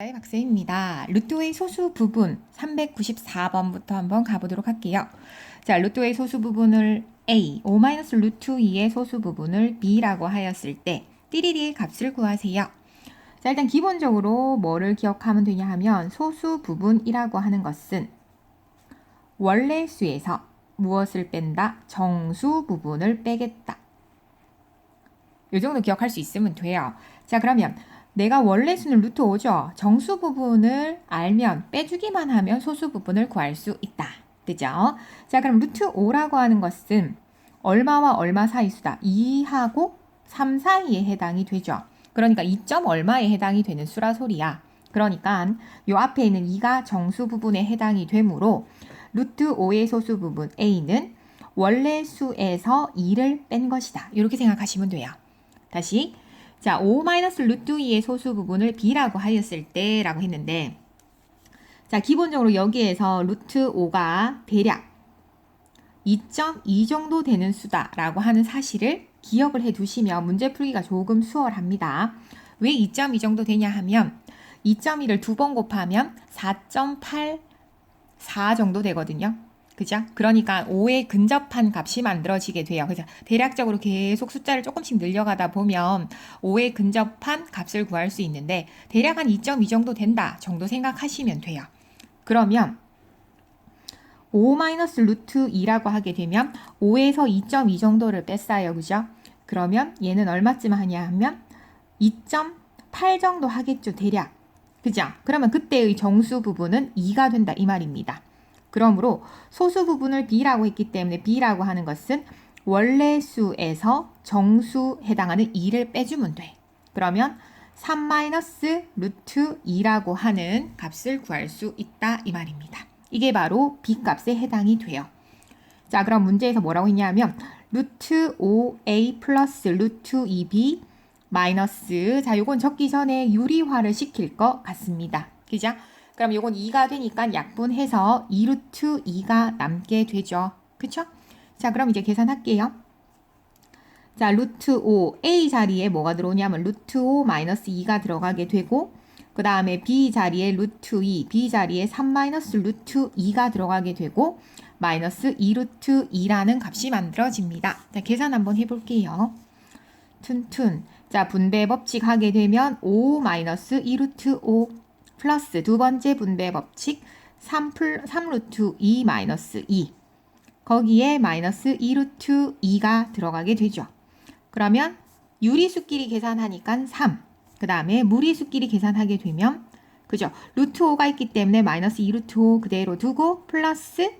네, 박세입니다. 루토의 소수 부분 394번부터 한번 가보도록 할게요. 자, 루토의 소수 부분을 a, o 루트 2의 소수 부분을 b라고 하였을 때 띠리리의 값을 구하세요. 자, 일단 기본적으로 뭐를 기억하면 되냐 하면 소수 부분이라고 하는 것은 원래 수에서 무엇을 뺀다? 정수 부분을 빼겠다. 이 정도 기억할 수 있으면 돼요. 자, 그러면 내가 원래 수는 루트 5죠. 정수 부분을 알면 빼주기만 하면 소수 부분을 구할 수 있다. 그죠? 자, 그럼 루트 5라고 하는 것은 얼마와 얼마 사이 수다. 2하고 3 사이에 해당이 되죠. 그러니까 2점 얼마에 해당이 되는 수라 소리야. 그러니까 요 앞에 있는 2가 정수 부분에 해당이 되므로 루트 5의 소수 부분 a는 원래 수에서 2를 뺀 것이다. 이렇게 생각하시면 돼요. 다시 자, 5 마이너스 루트 2의 소수 부분을 b라고 하였을 때라고 했는데 자, 기본적으로 여기에서 루트 5가 대략 2.2 정도 되는 수다라고 하는 사실을 기억을 해 두시면 문제 풀기가 조금 수월합니다. 왜 2.2 정도 되냐 하면 2.2를 두 번 곱하면 4.84 정도 되거든요. 그죠? 그러니까 5에 근접한 값이 만들어지게 돼요. 그죠? 대략적으로 계속 숫자를 조금씩 늘려가다 보면 5에 근접한 값을 구할 수 있는데 대략 한 2.2 정도 된다 정도 생각하시면 돼요. 그러면 5 마이너스 루트 2라고 하게 되면 5에서 2.2 정도를 뺐어요. 그죠? 그러면 얘는 얼마쯤 하냐 하면 2.8 정도 하겠죠. 대략. 그죠? 그러면 그때의 정수 부분은 2가 된다 이 말입니다. 그러므로 소수 부분을 b라고 했기 때문에 b라고 하는 것은 원래 수에서 정수 해당하는 2를 빼주면 돼. 그러면 3 마이너스 루트 2라고 하는 값을 구할 수 있다 이 말입니다. 이게 바로 b 값에 해당이 돼요. 자 그럼 문제에서 뭐라고 했냐면 루트 5a 플러스 루트 2b 마이너스 자 요건 적기 전에 유리화를 시킬 것 같습니다. 그죠? 그럼 요건 2가 되니까 약분해서 2루트 2가 남게 되죠. 그쵸? 자, 그럼 이제 계산할게요. 자, 루트 5, A 자리에 뭐가 들어오냐면 루트 5 마이너스 2가 들어가게 되고 그 다음에 B 자리에 루트 2, B 자리에 3 마이너스 루트 2가 들어가게 되고 마이너스 2루트 2라는 값이 만들어집니다. 자, 계산 한번 해볼게요. 툰툰. 자, 분배 법칙 하게 되면 5 마이너스 2루트 5 플러스 두 번째 분배 법칙 3, 플, 3루트 2 마이너스 2 거기에 마이너스 2루트 2가 들어가게 되죠. 그러면 유리수끼리 계산하니까 3. 그 다음에 무리수끼리 계산하게 되면 그죠? 루트 5가 있기 때문에 마이너스 2루트 5 그대로 두고 플러스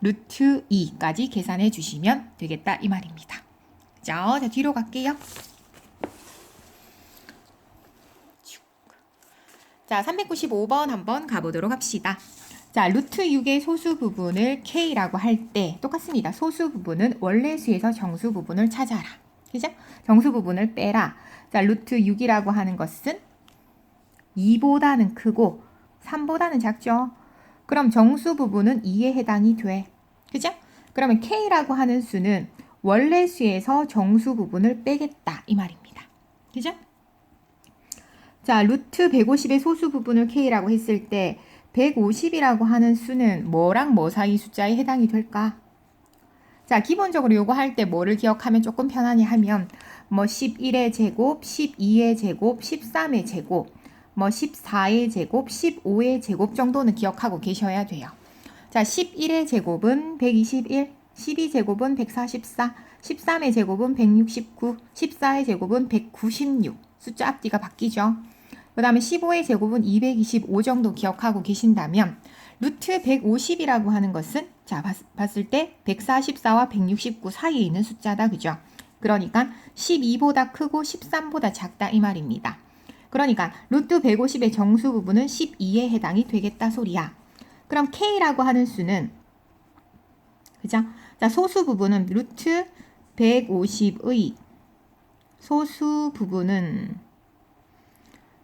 루트 2까지 계산해 주시면 되겠다 이 말입니다. 자, 자 뒤로 갈게요. 자, 395번 한번 가보도록 합시다. 자, 루트 6의 소수 부분을 k라고 할 때 똑같습니다. 소수 부분은 원래 수에서 정수 부분을 찾아라. 그죠? 정수 부분을 빼라. 자, 루트 6이라고 하는 것은 2보다는 크고 3보다는 작죠. 그럼 정수 부분은 2에 해당이 돼. 그죠? 그러면 k라고 하는 수는 원래 수에서 정수 부분을 빼겠다. 이 말입니다. 그죠? 자, 루트 150의 소수 부분을 k라고 했을 때 150이라고 하는 수는 뭐랑 뭐 사이 숫자에 해당이 될까? 자, 기본적으로 요거 할 때 뭐를 기억하면 조금 편하냐 하면 뭐 11의 제곱, 12의 제곱, 13의 제곱, 뭐 14의 제곱, 15의 제곱 정도는 기억하고 계셔야 돼요. 자, 11의 제곱은 121, 12제곱은 144, 13의 제곱은 169, 14의 제곱은 196. 숫자 앞뒤가 바뀌죠. 그 다음에 15의 제곱은 225 정도 기억하고 계신다면 루트 150이라고 하는 것은 자 봤, 을 때 144와 169 사이에 있는 숫자다 그죠? 그러니까 12보다 크고 13보다 작다 이 말입니다. 그러니까 루트 150의 정수 부분은 12에 해당이 되겠다 소리야. 그럼 k라고 하는 수는 그죠? 자 소수 부분은 루트 150의 소수 부분은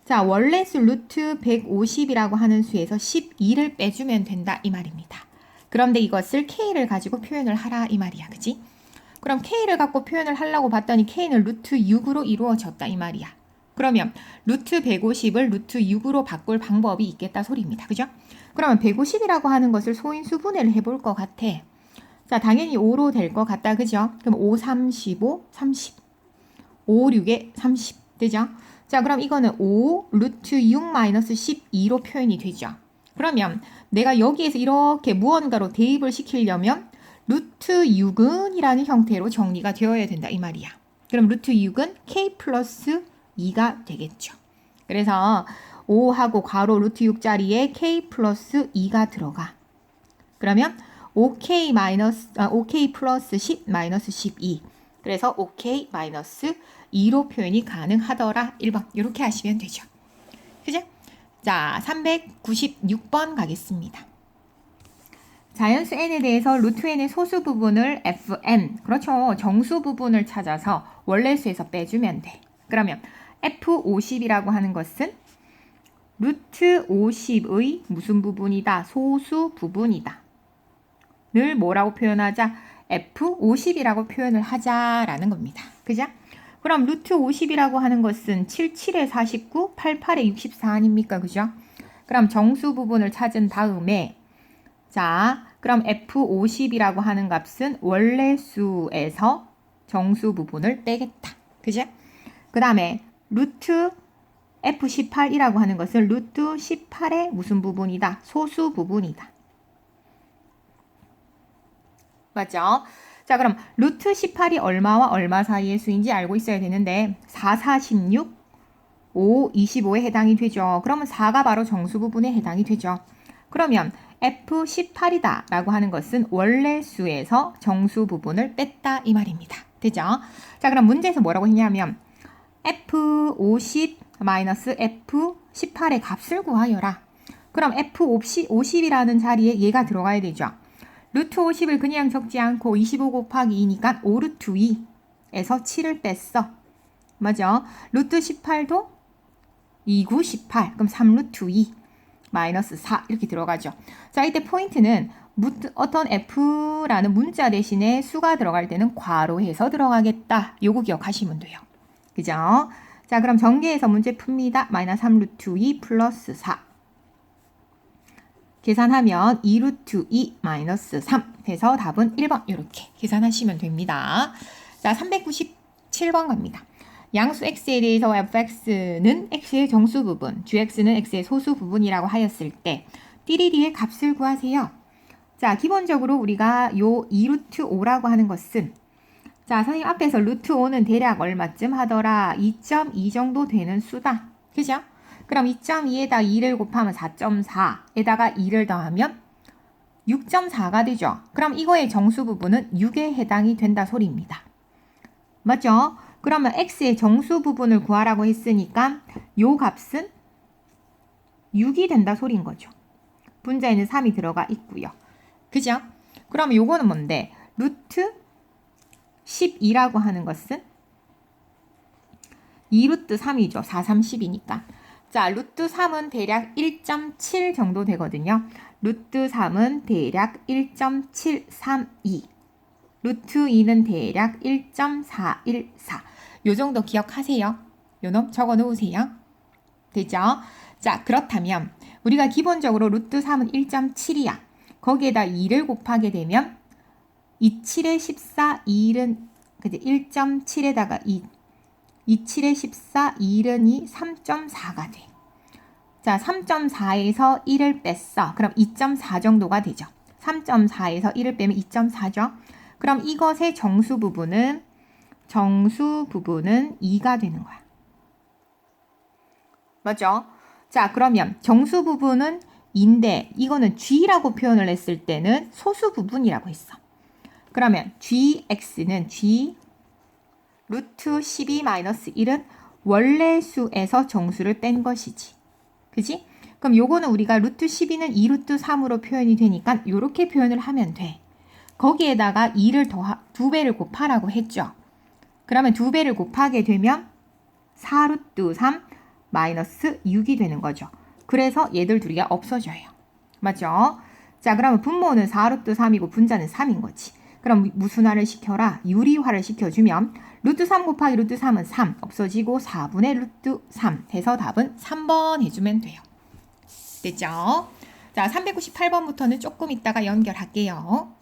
자, 원래 수 루트 150이라고 하는 수에서 12를 빼주면 된다 이 말입니다. 그런데 이것을 k를 가지고 표현을 하라 이 말이야. 그지? 그럼 k를 갖고 표현을 하려고 봤더니 k는 루트 6으로 이루어졌다 이 말이야. 그러면 루트 150을 루트 6으로 바꿀 방법이 있겠다 소리입니다. 그죠? 그러면 150이라고 하는 것을 소인수 분해를 해볼 것 같아. 자, 당연히 5로 될 것 같다. 그죠? 그럼 5, 3, 15, 30. 5, 6에 30. 되죠? 자, 그럼 이거는 5 루트 6 마이너스 12로 표현이 되죠. 그러면 내가 여기에서 이렇게 무언가로 대입을 시키려면 루트 6은 이라는 형태로 정리가 되어야 된다. 이 말이야. 그럼 루트 6은 k 플러스 2가 되겠죠. 그래서 5하고 괄호 루트 6자리에 k 플러스 2가 들어가. 그러면 5k 마이너스 아, 5k 플러스 10 마이너스 12. 그래서 5k 마이너스 2로 표현이 가능하더라. 1번 이렇게 하시면 되죠. 그죠? 자, 396번 가겠습니다. 자연수 n에 대해서 루트 n의 소수 부분을 fn, 그렇죠. 정수 부분을 찾아서 원래수에서 빼주면 돼. 그러면 f50이라고 하는 것은 루트 50의 무슨 부분이다? 소수 부분이다. 늘 뭐라고 표현하자? f50이라고 표현을 하자라는 겁니다. 그죠? 그럼 루트 50이라고 하는 것은 77에 49, 88에 64 아닙니까? 그죠? 그럼 정수 부분을 찾은 다음에 자, 그럼 f50이라고 하는 값은 원래 수에서 정수 부분을 빼겠다. 그죠? 그 다음에 루트 f18이라고 하는 것은 루트 18의 무슨 부분이다? 소수 부분이다. 맞죠? 자, 그럼 루트 18이 얼마와 얼마 사이의 수인지 알고 있어야 되는데 4, 4, 16, 5, 25에 해당이 되죠. 그러면 4가 바로 정수 부분에 해당이 되죠. 그러면 F18이다 라고 하는 것은 원래 수에서 정수 부분을 뺐다 이 말입니다. 되죠? 자, 그럼 문제에서 뭐라고 했냐면 F50 마이너스 F18의 값을 구하여라. 그럼 F50이라는 자리에 얘가 들어가야 되죠. 루트 50을 그냥 적지 않고 25 곱하기 2니까 5 루트 2에서 7을 뺐어. 맞아. 루트 18도 2, 9, 18. 그럼 3 루트 2 마이너스 4 이렇게 들어가죠. 자, 이때 포인트는 어떤 f라는 문자 대신에 수가 들어갈 때는 괄호해서 들어가겠다. 요거 기억하시면 돼요. 그죠? 자, 그럼 전개해서 문제 풉니다. 마이너스 3 루트 2 플러스 4. 계산하면 2 루트 2 마이너스 3 해서 답은 1번 이렇게 계산하시면 됩니다. 자, 397번 갑니다. 양수 x에 대해서 fx는 x의 정수 부분, gx는 x의 소수 부분이라고 하였을 때 띠리리의 값을 구하세요. 자, 기본적으로 우리가 요 2루트 5라고 하는 것은 자, 선생님 앞에서 루트 5는 대략 얼마쯤 하더라? 2.2 정도 되는 수다. 그죠? 그럼 2.2에다 2를 곱하면 4.4에다가 2를 더하면 6.4가 되죠. 그럼 이거의 정수 부분은 6에 해당이 된다 소리입니다. 맞죠? 그러면 x의 정수 부분을 구하라고 했으니까 요 값은 6이 된다 소리인 거죠. 분자에는 3이 들어가 있고요. 그죠? 그럼 요거는 뭔데? 루트 12라고 하는 것은 2루트 3이죠. 4, 3, 10이니까. 자, 루트 3은 대략 1.7 정도 되거든요. 루트 3은 대략 1.732. 루트 2는 대략 1.414. 요 정도 기억하세요. 요놈 적어 놓으세요. 되죠? 자, 그렇다면 우리가 기본적으로 루트 3은 1.7이야. 거기에다 2를 곱하게 되면 2, 7에 14, 2은 그지 1.7에다가 2 27에 14, 1은 2, 3.4가 돼. 자, 3.4에서 1을 뺐어. 그럼 2.4 정도가 되죠. 3.4에서 1을 빼면 2.4죠. 그럼 이것의 정수 부분은 정수 부분은 2가 되는 거야. 맞죠? 자, 그러면 정수 부분은 인데 이거는 g라고 표현을 했을 때는 소수 부분이라고 했어. 그러면 gx는 g 루트 12-1은 원래 수에서 정수를 뺀 것이지. 그지? 그럼 요거는 우리가 루트 12는 2루트 3으로 표현이 되니까 이렇게 표현을 하면 돼. 거기에다가 2를 더, 두 배를 곱하라고 했죠. 그러면 두 배를 곱하게 되면 4루트 3 마이너스 6이 되는 거죠. 그래서 얘들 둘이 없어져요. 맞죠? 자, 그러면 분모는 4루트 3이고 분자는 3인 거지. 그럼 무순화를 시켜라. 유리화를 시켜주면 루트 3 곱하기 루트 3은 3 없어지고 4분의 루트 3 해서 답은 3번 해주면 돼요. 됐죠? 자, 398번부터는 조금 이따가 연결할게요.